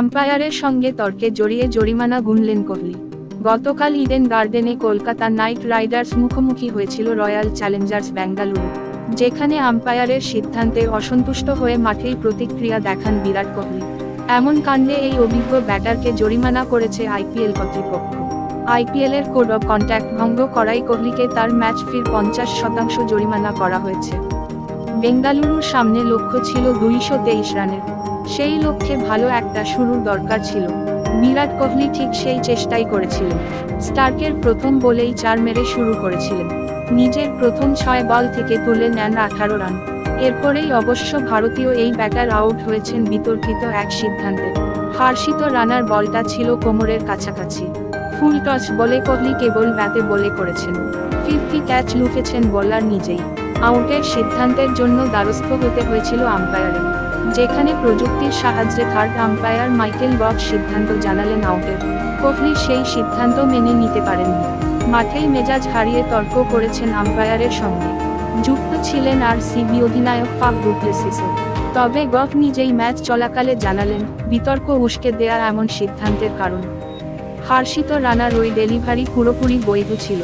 আম্পায়ারের সঙ্গে তর্কে জড়িয়ে জরিমানা গুনলেন কোহলি। গতকাল ইডেন গার্ডেনে কলকাতা নাইট রাইডার্স মুখোমুখি হয়েছিল রয়্যাল চ্যালেঞ্জার্স বেঙ্গালুরু যেখানে আম্পায়ারের সিদ্ধান্তে অসন্তুষ্ট হয়ে মাঠেই প্রতিক্রিয়া দেখান বিরাট কোহলি। এমন কাণ্ডে এই অভিজ্ঞ ব্যাটারকে জরিমানা করেছে আইপিএল কর্তৃপক্ষ। আইপিএলের কোড অফ কন্ট্যাক্ট ভঙ্গ করাই কোহলিকে তার ম্যাচ ফির পঞ্চাশ শতাংশ জরিমানা করা হয়েছে। বেঙ্গালুরুর সামনে লক্ষ্য ছিল দুইশো তেইশ রানের। সেই লক্ষ্যে ভালো একটা শুরুর দরকার ছিল। বিরাট কোহলি ঠিক সেই চেষ্টাই করেছিলেন স্টার্কের প্রথম বলেই চার মেরে শুরু করেছিলেন। নিজের প্রথম ছয় বল থেকে তুলে নেন আঠারো রান। এরপরেই অবশ্য ভারতীয় এই ব্যাটার আউট হয়েছেন বিতর্কিত এক সিদ্ধান্তে। হার্ষিত রানার বলটা ছিল কোমরের কাছাকাছি। ফুল টস বলে কোহলি কেবল ব্যাতে বলে করেছেন। ফিফটি ক্যাচ লুকেছেন বোলার নিজেই। আউটের সিদ্ধান্তের জন্য দ্বারস্থ হতে হয়েছিল আম্পায়ারের যেখানে প্রযুক্তির সাহায্যে থার্ড আম্পায়ার মাইকেল বক সিদ্ধান্ত জানালেন আউটের। কোহলি সেই সিদ্ধান্ত মেনে নিতে পারেননি। মাঠেই মেজাজ হারিয়ে তর্ক করেছেন আম্পায়ারের সঙ্গে। যুক্ত ছিলেন আর সিবি অধিনায়ক ফাফ ডুপ্লেসিসও তবে গফ নিজেই ম্যাচ চলাকালে জানালেন, বিতর্ক উস্কে দেয়া এমন সিদ্ধান্তের কারণ। হার্ষিত রানার ওই ডেলিভারি পুরোপুরি বৈধ ছিল।